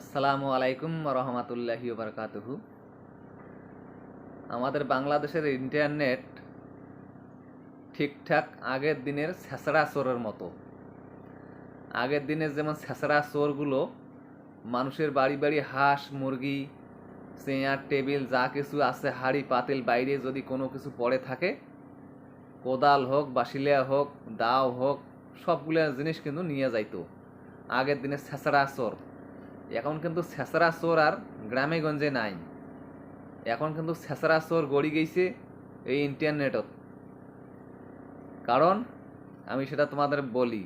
আসসালামু আলাইকুম রহমতুল্লাহি বারকাতুহু আমাদের বাংলাদেশের ইন্টারনেট ঠিকঠাক আগের দিনের ছেঁচড়া চোরের মতো। আগের দিনের যেমন ছেঁচড়া চোরগুলো, মানুষের বাড়ি বাড়ি হাঁস, মুরগি, চেয়ার, টেবিল, যা কিছু আছে, হাড়ি, পাতিল, বাইরে যদি কোনো কিছু পড়ে থাকে, কোদাল হোক, বাসিলিয়া হোক, দাও হোক, সবগুলো জিনিস কিন্তু নিয়ে যাইতো। আগের দিনের ছেঁচড়া চোর। এখন কিন্তু ছেঁচড়া চোর আর গ্রামে গঞ্জে নাই। এখন কিন্তু ছেঁচড়া চোর গড়ি গেছে এই ইন্টারনেটত কারণ, আমি সেটা তোমাদের বলি,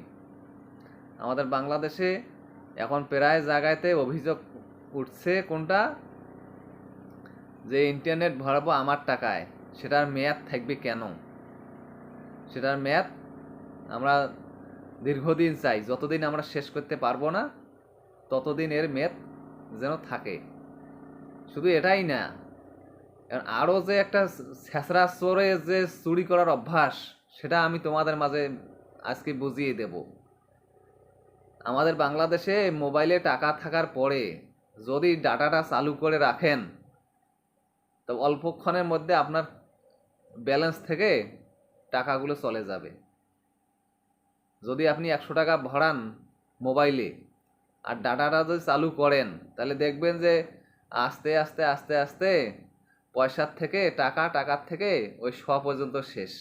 আমাদের বাংলাদেশে এখন প্রায় জায়গাতে অভিযোগ উঠছে কোনটা? যে ইন্টারনেট ভরাবো আমার টাকায়, সেটার মেয়াদ থাকবে কেন? সেটার মেয়াদ আমরা দীর্ঘদিন চাই, যতদিন আমরা শেষ করতে পারব না ততদিন এর মেদ যেন থাকে। শুধু এটাই না আরও যে একটা ছেঁচড়া চোরে যে চুরি করার অভ্যাস, সেটা আমি তোমাদের মাঝে আজকে বুঝিয়ে দেব। আমাদের বাংলাদেশে মোবাইলে টাকা থাকার পরে যদি ডাটাটা চালু করে রাখেন, তো অল্পক্ষণের মধ্যে আপনার ব্যালেন্স থেকে টাকাগুলো চলে যাবে। যদি আপনি একশো টাকা ভরান মোবাইলে আর ডাটাটা যদি চালু করেন, তাহলে দেখবেন যে আস্তে আস্তে আস্তে আস্তে পয়সার থেকে টাকা, টাকার থেকে ওই শ পর্যন্ত শেষ।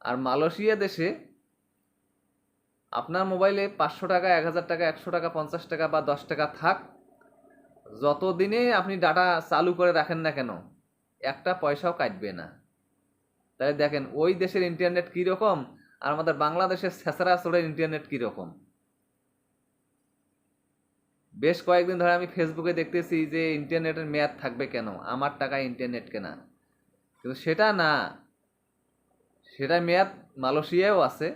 আর মালয়েশিয়া দেশে আপনার মোবাইলে পাঁচশো টাকা, এক হাজার টাকা, একশো টাকা, পঞ্চাশ টাকা বা দশ টাকা থাক, যত যতদিনে আপনি ডাটা চালু করে রাখেন না কেন, একটা পয়সাও কাটবে না। তাই দেখেন ওই দেশের ইন্টারনেট কীরকম, আর আমাদের বাংলাদেশের ছেঁচড়া চোরের ইন্টারনেট কীরকম। বেশ কয়েকদিন ধরে আমি ফেসবুকে দেখতেছি যে ইন্টারনেটের মেয়াদ থাকবে কেন? আমার টাকায় ইন্টারনেট কেনা। কিন্তু সেটা না। সেটা মেয়াদ মালয়েশিয়াও আছে।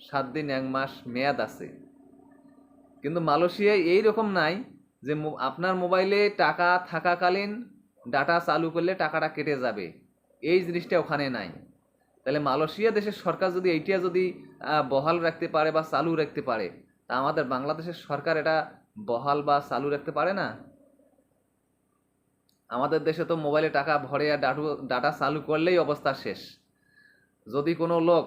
সাত দিন, এক মাস মেয়াদ আছে। কিন্তু মালয়েশিয়ায় এই রকম নাই যে আপনার মোবাইলে টাকা থাকাকালীন ডাটা চালু করলে টাকাটা কেটে যাবে। এই জিনিসটা ওখানে নাই। তাহলে মালয়েশিয়া দেশের সরকার যদি এইটা যদি বহাল রাখতে পারে বা চালু রাখতে পারে তা আমাদের বাংলাদেশের সরকার এটা বহাল বা চালু রাখতে পারে না? আমাদের দেশে তো মোবাইলে টাকা ভরে আর ডাটু, ডাটা চালু করলেই অবস্থা শেষ। যদি কোনো লোক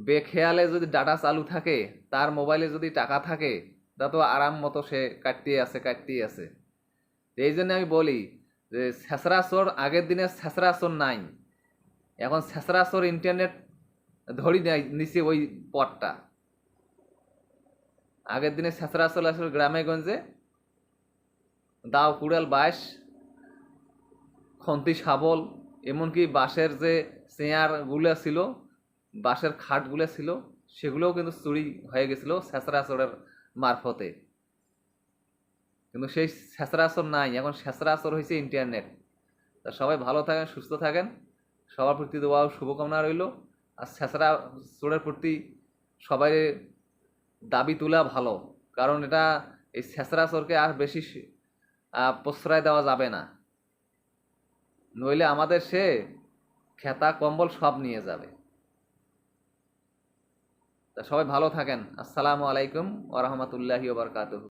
বেখেয়ালে যদি ডাটা চালু থাকে, তার মোবাইলে যদি টাকা থাকে, তা তো আরাম মতো সে কাটতেই আছে কাটতেই আছে। এই জন্য আমি বলি যে, ছেঁচড়া চোর আগের দিনে ছেঁচড়া নাই। এখন ছেঁচড়া ইন্টারনেট ধরি নিচে ওই পথটা। আগের দিনে ছেঁচড়া চোর আসলে গ্রামে গঞ্জে দাও কুড়াল বাঁশ খন্তি, শাবল, এমনকি বাঁশের যে চেয়ারগুলো ছিল, বাঁশের খাটগুলো ছিল, সেগুলোও কিন্তু চুরি হয়ে গেছিল ছেঁচড়া মারফতে। কিন্তু সেই ছেঁচড়া নাই, এখন ছেঁচড়া হয়েছে ইন্টারনেট। তা সবাই ভালো থাকেন, সুস্থ থাকেন। সবার প্রতি দেওয়া শুভকামনা রইল। আর ছেঁচড়া চোরের প্রতি সবাই দাবি তোলা ভালো। কারণ এটা এই ছেঁচড়া আর বেশি প্রশ্রয় দেওয়া যাবে না। নইলে আমাদের সে খেতা কম্বল সব নিয়ে যাবে। তা সবাই ভালো থাকেন। আসসালামু আলাইকুম ওরহমতুল্লাহি ওবরকাতুহ